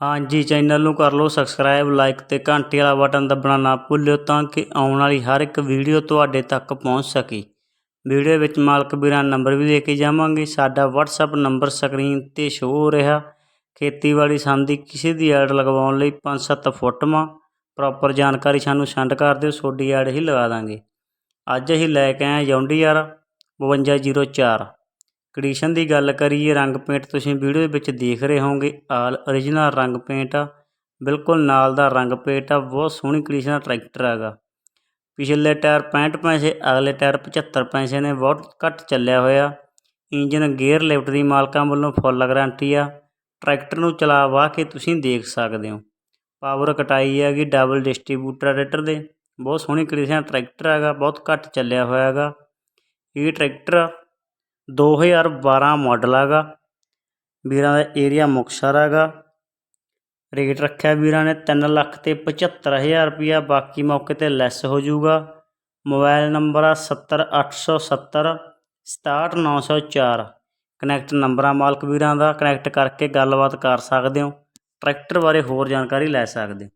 ਹਾਂਜੀ, ਚੈਨਲ ਨੂੰ ਕਰ ਲਓ ਸਬਸਕ੍ਰਾਈਬ ਲਾਈਕ ਤੇ ਘੰਟੀ ਵਾਲਾ ਬਟਨ ਦੱਬਣਾ ਨਾ ਭੁੱਲਿਓ ਤਾਂ ਕਿ ਆਉਣ ਵਾਲੀ ਹਰ ਇੱਕ ਵੀਡੀਓ ਤੁਹਾਡੇ ਤੱਕ ਪਹੁੰਚ ਸਕੇ। ਵੀਡੀਓ ਵਿੱਚ ਮਾਲਕ ਵੀਰਾਂ ਨੰਬਰ ਵੀ ਦੇ ਕੇ ਜਾਵਾਂਗੇ। ਸਾਡਾ WhatsApp ਨੰਬਰ ਸਕਰੀਨ ਤੇ ਸ਼ੋ ਹੋ ਰਿਹਾ। ਖੇਤੀਬਾੜੀ ਸੰਬੰਧੀ ਕਿਸੇ ਦੀ ਐਡ ਲਗਵਾਉਣ ਲਈ 5-7 ਫੋਟੋਆਂ। ਪ੍ਰੋਪਰ ਜਾਣਕਾਰੀ ਸਾਨੂੰ ਸੈਂਡ ਕਰ ਦਿਓ, ਤੁਹਾਡੀ ਐਡ ਹੀ ਲਗਾ ਦਾਂਗੇ। ਅੱਜ ਅਸੀਂ ਲੈ ਕੇ ਆਏ ਜੌਂਡੀਆਰ 5204 ਕੰਡੀਸ਼ਨ ਦੀ ਗੱਲ ਕਰੀਏ, ਰੰਗ ਪੇਂਟ ਤੁਸੀਂ ਵੀਡੀਓ ਵਿੱਚ ਦੇਖ ਰਹੇ ਹੋਵੋਗੇ, ਆਲ origignal ਰੰਗ ਪੇਂਟ ਆ, ਬਿਲਕੁਲ ਨਾਲ ਦਾ ਰੰਗ ਪੇਂਟ ਆ, ਬਹੁਤ ਸੋਹਣੀ ਕੰਡੀਸ਼ਨ ਦਾ ਟਰੈਕਟਰ ਹੈਗਾ। ਪਿਛਲੇ ਟਾਇਰ 65 ਪੈਸੇ, ਅਗਲੇ ਟਾਇਰ 75 ਪੈਸੇ ਨੇ, ਬਹੁਤ ਘੱਟ ਚੱਲਿਆ ਹੋਇਆ। ਇੰਜਨ ਗੇਅਰ ਲਿਫਟ ਦੀ ਮਾਲਕਾਂ ਵੱਲੋਂ ਫੁੱਲ ਗਾਰੰਟੀ ਆ। ਟਰੈਕਟਰ ਨੂੰ ਚਲਾ ਵਾਹ ਕੇ ਤੁਸੀਂ ਦੇਖ ਸਕਦੇ ਹੋ। ਪਾਵਰ ਕਟਾਈ ਹੈਗੀ ਡਬਲ ਡਿਸਟ੍ਰੀਬਿਊਟਰ ਟਰੈਕਟਰ ਦੇ, ਬਹੁਤ ਸੋਹਣੀ ਕੰਡੀਸ਼ਨ ਟਰੈਕਟਰ ਹੈਗਾ, ਬਹੁਤ ਘੱਟ ਚੱਲਿਆ ਹੋਇਆ ਹੈਗਾ। ਇਹ ਟਰੈਕਟਰ 2012 ਮਾਡਲ ਹੈਗਾ ਵੀਰਾਂ ਦਾ ਏਰੀਆ ਮੁਕਤਸਰ ਹੈਗਾ ਰੇਟ ਰੱਖਿਆ ਵੀਰਾਂ ਨੇ ਤਿੰਨ ਲੱਖ ਤੇ 75000 ਰੁਪਇਆ, ਬਾਕੀ ਮੌਕੇ ਤੇ ਲੈਸ ਹੋ ਜਾਊਗਾ। ਮੋਬਾਈਲ ਨੰਬਰ ਆ 70870 67904 ਕਨੈਕਟ ਨੰਬਰਾਂ ਮਾਲਕ ਵੀਰਾਂ ਦਾ, ਕਨੈਕਟ ਕਰਕੇ ਗੱਲਬਾਤ ਕਰ ਸਕਦੇ ਹੋ। ਟਰੈਕਟਰ ਬਾਰੇ ਹੋਰ ਜਾਣਕਾਰੀ ਲੈ ਸਕਦੇ ਹੋ।